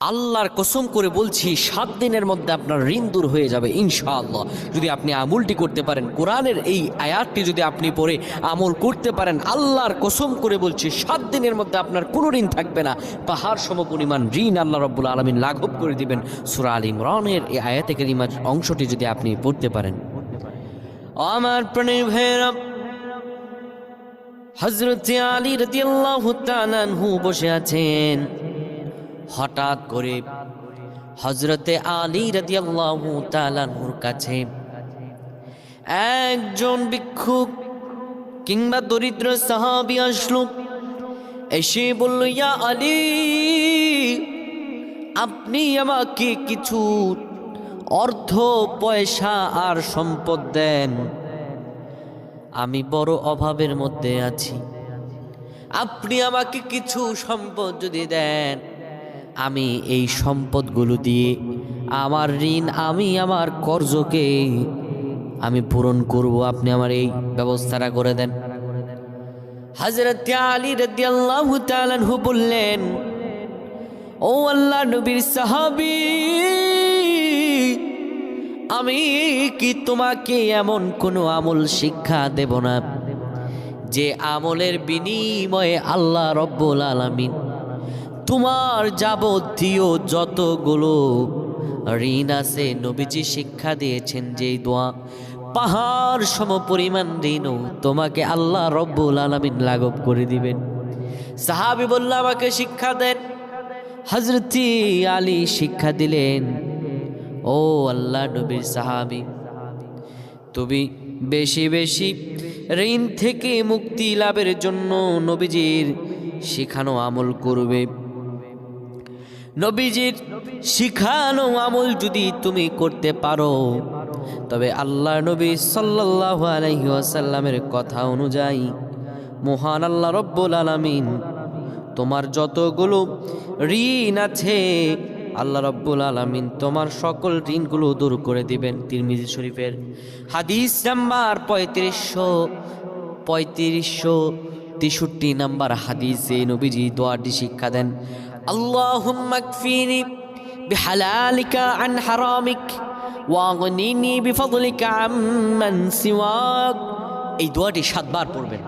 আল্লাহর কসম করে বলছি, সাত দিনের মধ্যে আপনার ঋণ দূর হয়ে যাবে, ইনশাআল্লাহ। যদি আপনি আমলটি করতে পারেন, কোরআনের এই আয়াতটি যদি আপনি পড়ে আমল করতে পারেন, আল্লাহর কসম করে বলছি, সাত দিনের মধ্যে আপনার কোনো ঋণ থাকবে না। পাহাড় সম পরিমাণ ঋণ আল্লাহ রব্বুল আলমিন লাঘব করে দিবেন। সুরা আল ইমরানের এই আয়াতে কেরিমার অংশটি যদি আপনি পড়তে পারেন। আমার প্রাণের ভেরা হজরত আলী তাআলা বসে আছেন। হঠাৎ করে হজরতে আলী রাদিয়াল্লাহু তাআলার কাছে একজন ভিক্ষুক কিংবা দরিদ্র সাহাবী আসলো। এসে বলল, ইয়া আলী, আপনি আমাকে কিছু অর্থ, পয়সা আর সম্পদ দেন। আমি বড় অভাবের মধ্যে আছি। আপনি আমাকে কিছু সম্পদ যদি দেন। আমি এই সম্পদগুলো দিয়ে আমার ঋণ, আমি আমার কর্জকে আমি পূরণ করব। আপনি আমার এই ব্যবস্থাটা করে দেন। হজরত আলী রাদিয়াল্লাহু তাআলা আনহু বললেন, ও আল্লাহ নবীর সাহাবী, আমি কি তোমাকে এমন কোনো আমল শিক্ষা দেব না যে আমলের বিনিময়ে আল্লাহ রব্বুল আলামিন তোমার যাবতীয় যতগুলো ঋণ আছে, নবীজি শিক্ষা দিয়েছেন যে দোয়া, পাহাড় সম পরিমাণ ঋণও তোমাকে আল্লাহ রব্বুল আলামিন লাঘব করে দিবেন। সাহাবি বলল, আমাকে শিক্ষা দেন। হজরতি আলী শিক্ষা দিলেন, ও আল্লাহ নবীর সাহাবি, তুমি বেশি বেশি ঋণ থেকে মুক্তি লাভের জন্য নবীজির শিখানো আমল করবে। নবীজির শিখানো আমল যদি তুমি করতে পারো, তবে আল্লাহ নবী সাল্লাল্লাহু আলাইহি কথা অনুযায়ী, মহান আল্লাহ রব্বুল আলামিন, তোমার যতগুলো ঋণ আছে, আল্লাহ রব্বুল আলামিন তোমার সকল ঋণগুলো দূর করে দিবেন। তিরমিজি শরীফের হাদিস নাম্বার পঁয়ত্রিশশো পঁয়ত্রিশশো তেষট্টি নাম্বার হাদিস হাদিসে নবীজি দোয়াটি শিক্ষা দেন। আল্লাহুম্মা কফিনি বিহালালিকা আন হারামিক ওয়াগনিনি বিফদলিকা আম্মান সিওয়াক এই দোয়াটি সাতবার পড়বেন।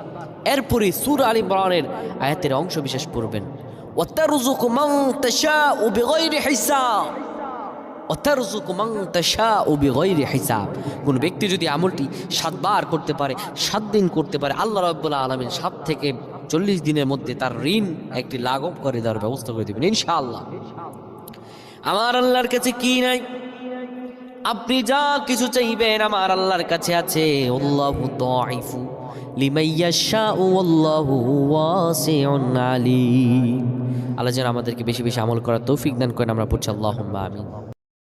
এরপরে সুর আল ইমরানের আয়াতের অংশ বিশেষ পড়বেন। ওয়াতারযুকু মান তাশাউ বিগাইরি হিসাব। অতারজুকু মান তাশাউ বিগাইরি হিসাব। কোন ব্যক্তি যদি আমলটি সাতবার করতে পারে, সাত দিন করতে পারে, আল্লাহ রাব্বুল আলামিন সাত থেকে চল্লিশ দিনের মধ্যে তার ঋণ একটি লাঘব করে দেওয়ার ব্যবস্থা করে দেবেন, ইনশাআল্লাহ। আমার আল্লাহর কাছে কি নাই? আপনি যা কিছু চাইবেন আমার আল্লাহর কাছে আছে। আল্লাহু দাইফু আল্লাহু আল্লাহ যেন আমাদেরকে বেশি বেশি আমল করার তৌফিক দান করেন, আমরা পড়ছি আল্লাহুম্মা আমিন।